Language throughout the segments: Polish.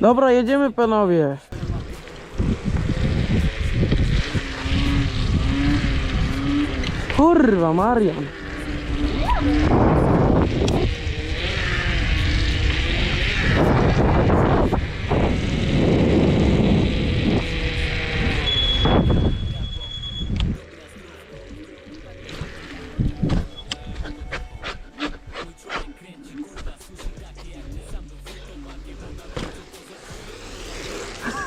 Dobra, jedziemy panowie. Kurwa, Marian.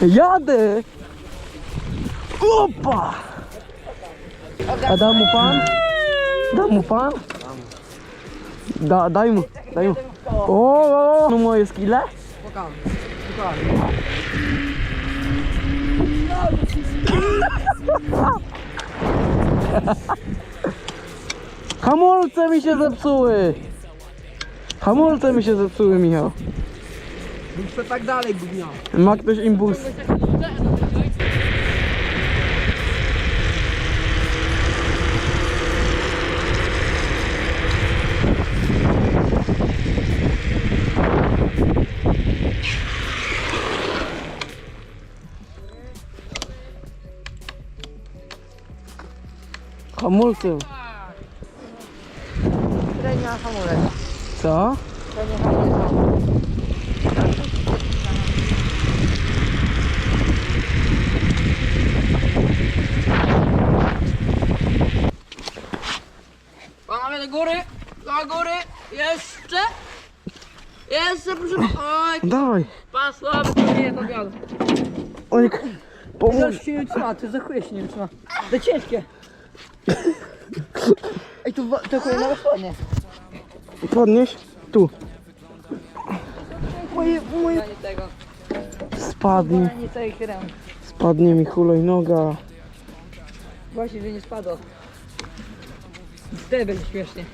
Jadę! Opa! A da mu pan? Da mu pan? Da, daj mu, daj mu. O, o, o. no moje skille? Hamulce mi się zepsuły! Hamulce mi się zepsuły, Michał. Chcę tak dalej, gównia. Ma ktoś impuls? Hamulce. Tutaj nie ma hamulec. Co? To. Panowie do góry, do góry, jeszcze, jeszcze proszę, oj, Dawaj. pan słaby, to nie jest obiad. Oj, pomóż. Zaraz się nie trzyma, ty za chuje się nie trzyma. To ciężkie. Ej, tu wa- to kolejna rozsłanie. Podnieś. Tu. Moje, moje... Tego, Spadnie. nie całych ręk. Spadnie mi hulajnoga. Właśnie, że nie spadło. Wtedy będzie śmiesznie.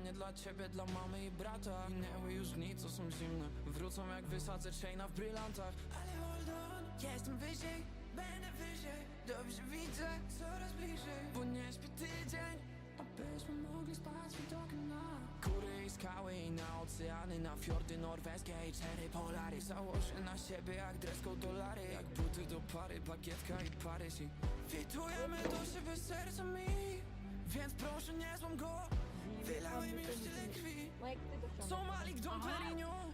Mnie, dla ciebie, dla mamy i brata Minęły już dni, co są zimne Wrócą jak wysadzę chaina w brylantach Ale hold on, jestem wyżej Będę wyżej Dobrze widzę, coraz bliżej Bo nie śpię tydzień. Abyśmy mogli spać widokiem na Góry i skały i na oceany Na fiordy norweskie i cztery polary. Założę na siebie jak dresko dolary Jak buty do pary, bagietka i Paryż I Witujemy do siebie sercami Więc proszę nie złam go. Wylały mi już tyle krwi. Są mali Dom Perignon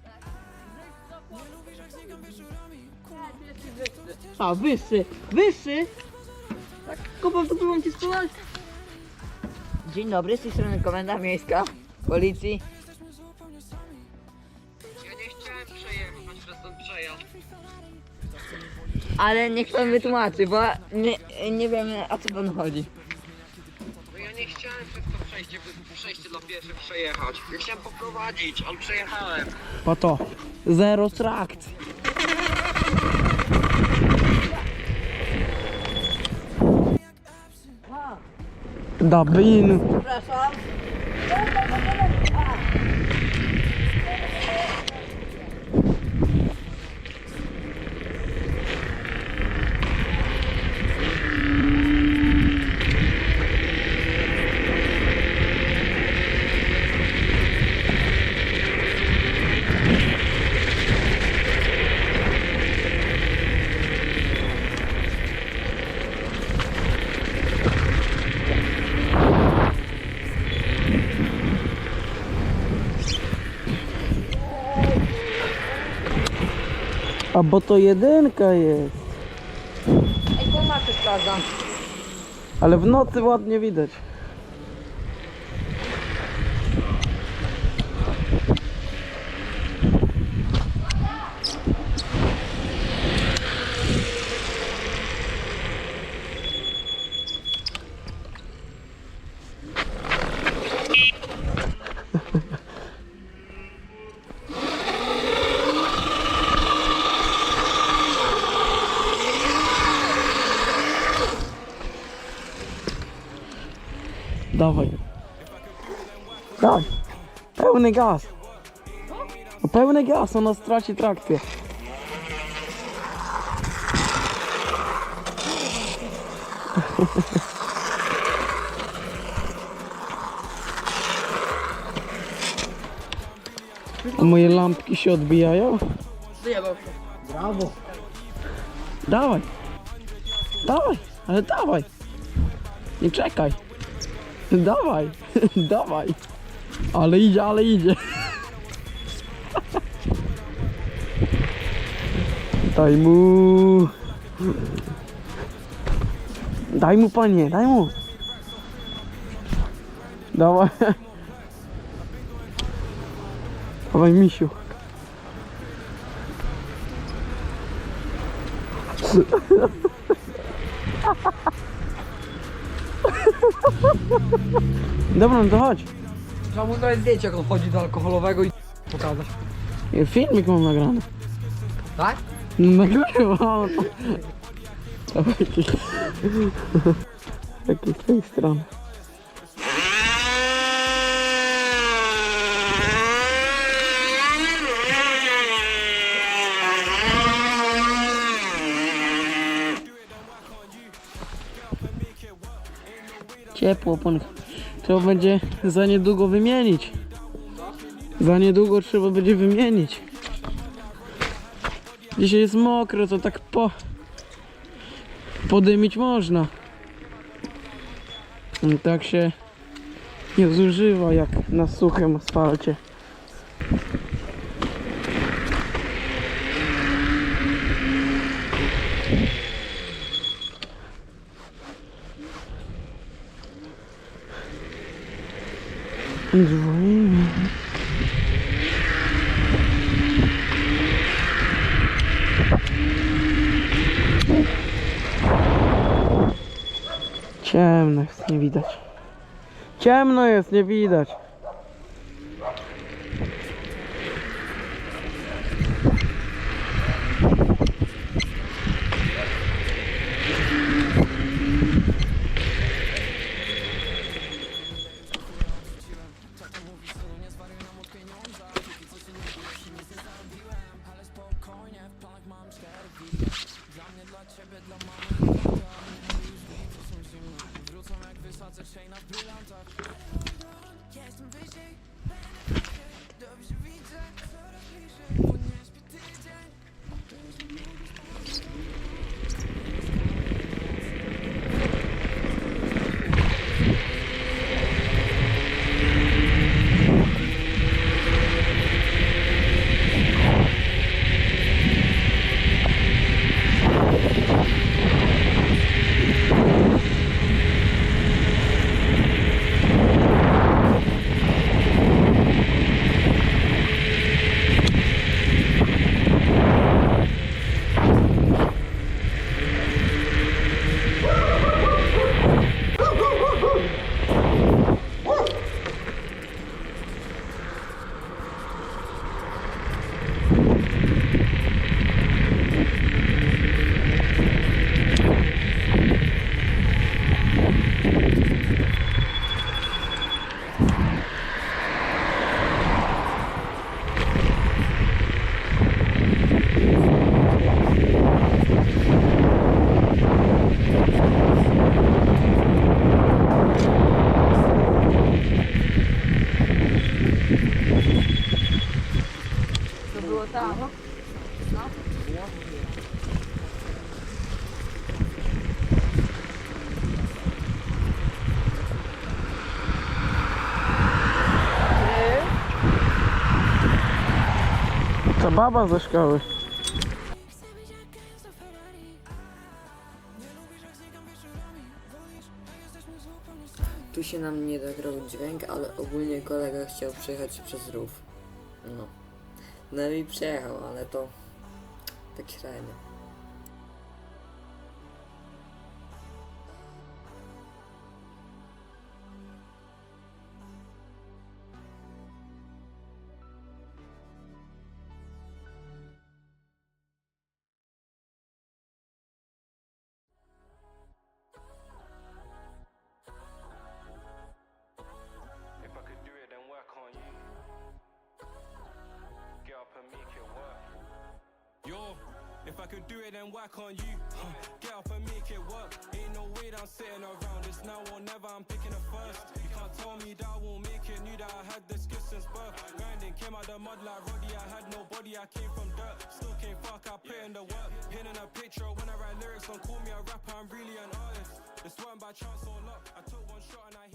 A, wyższy, wyższy. Tak, kopał to próbą ci spływać. Dzień dobry, z tej strony komenda miejska policji. Ja nie chciałem przejechać przez ten przejazd. Ale niech pan wytłumaczy, bo nie, nie wiem o co panu chodzi. No ja nie chciałem przez to przejście, dla pieszych przejechać. Ja chciałem poprowadzić, ale przejechałem. Po to. Zero trakcji. Dabin. Przepraszam. A bo to jedynka jest. Ej, sprawdzam. Ale w nocy ładnie widać. Dawaj. Dawaj. Pełny gaz. No pełny gaz, ona straci trakcję. A moje lampki się odbijają? Wyjebał się. Brawo. Dawaj. Dawaj, ale dawaj. Nie czekaj. Dawaj, dawaj. Ale idzie, ale idzie. Daj mu. Daj mu panie, daj mu. Dawaj. Dawaj misiu. Dobra, no to chodź. Trzeba mu dać zdjęcie, jak on chodzi do alkoholowego i pokazać. Filmik mam nagrany. Tak? No jakieś... Jakieś z tej strony. Ciepło, pan. Trzeba będzie za niedługo wymienić. Za niedługo trzeba będzie wymienić. Dzisiaj jest mokro, to tak po... Podymić można. I Tak się nie zużywa jak na suchym asfalcie. Dzwonimy. Ciemno jest, nie widać. Ciemno jest, nie widać. To było tam. Ta baba ze szkoły. Tu się nam nie dograł dźwięk, ale ogólnie kolega chciał przejechać przez rów. No. No i przejechał, ale to tak średnio. Could do it, then work on you. Huh. Get up and make it work. Ain't no way that I'm sitting around. It's now or never. I'm picking it first. You can't tell me that I won't make it. Knew that I had this skill since birth. Grinding, came out the mud like Roddy. I had no body. I came from dirt. Still can't fuck. I put in the work. Pinning a picture when I write lyrics. Don't call me a rapper. I'm really an artist. This weren't by chance or luck. I took one shot and I